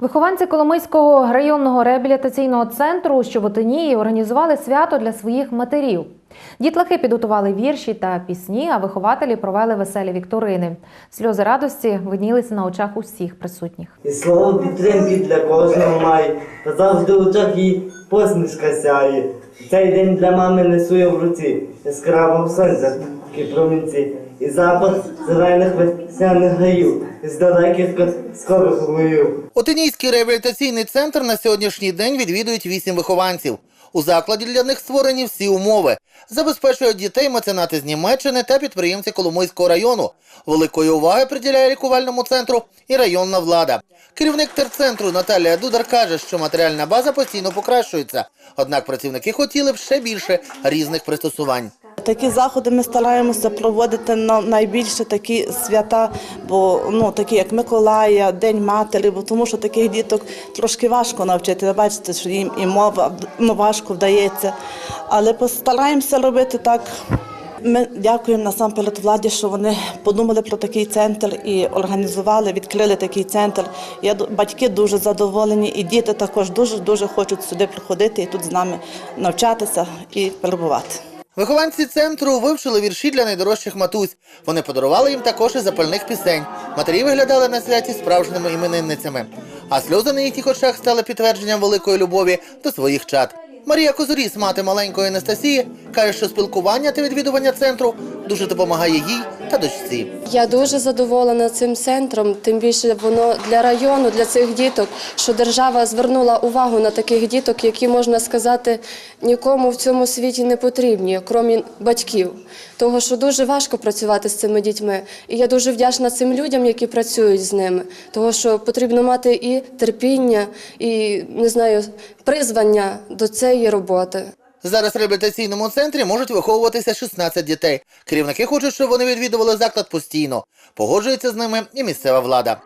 Вихованці Коломийського районного реабілітаційного центру у Щеботинії організували свято для своїх матерів. Дітлахи підготували вірші та пісні, а вихователі провели веселі вікторини. Сльози радості виднілися на очах усіх присутніх. І слово підтримки для кожного має, та завжди в очах їй посмішка сяє. Цей день для мами несу я в руці, яскравого сонця, промінці, і запах зелених весняних гаїв, із далеких скорих боїв. Отинійський реабілітаційний центр на сьогоднішній день відвідують вісім вихованців. У закладі для них створені всі умови. Забезпечують дітей меценати з Німеччини та підприємці Коломойського району. Великої уваги приділяє лікувальному центру і районна влада. Керівник терцентру Наталія Дудар каже, що матеріальна база постійно покращується. Однак працівники хотіли б ще більше різних пристосувань. Такі заходи ми стараємося проводити на найбільше такі свята, бо ну такі як Миколая, День Матері, бо тому що таких діток трошки важко навчити. Ви бачите, що їм і мова ну, важко вдається. Але постараємося робити так. Ми дякуємо насамперед владі, що вони подумали про такий центр і організували, відкрили такий центр. Я батьки дуже задоволені, і діти також дуже дуже хочуть сюди приходити і тут з нами навчатися і перебувати. Вихованці центру вивчили вірші для найдорожчих матусь. Вони подарували їм також і запальних пісень. Матері виглядали на святі справжніми іменинницями. А сльози на їхніх очах стали підтвердженням великої любові до своїх чад. Марія Козуріс, мати маленької Анастасії, каже, що спілкування та відвідування центру дуже допомагає їй та дочці. Я дуже задоволена цим центром, тим більше воно для району, для цих діток, що держава звернула увагу на таких діток, які можна сказати нікому в цьому світі не потрібні, крім батьків. Того, що дуже важко працювати з цими дітьми. І я дуже вдячна цим людям, які працюють з ними. Того, що потрібно мати і терпіння, і не знаю, призвання до цієї роботи. Зараз в реабілітаційному центрі можуть виховуватися 16 дітей. Керівники хочуть, щоб вони відвідували заклад постійно. Погоджується з ними і місцева влада.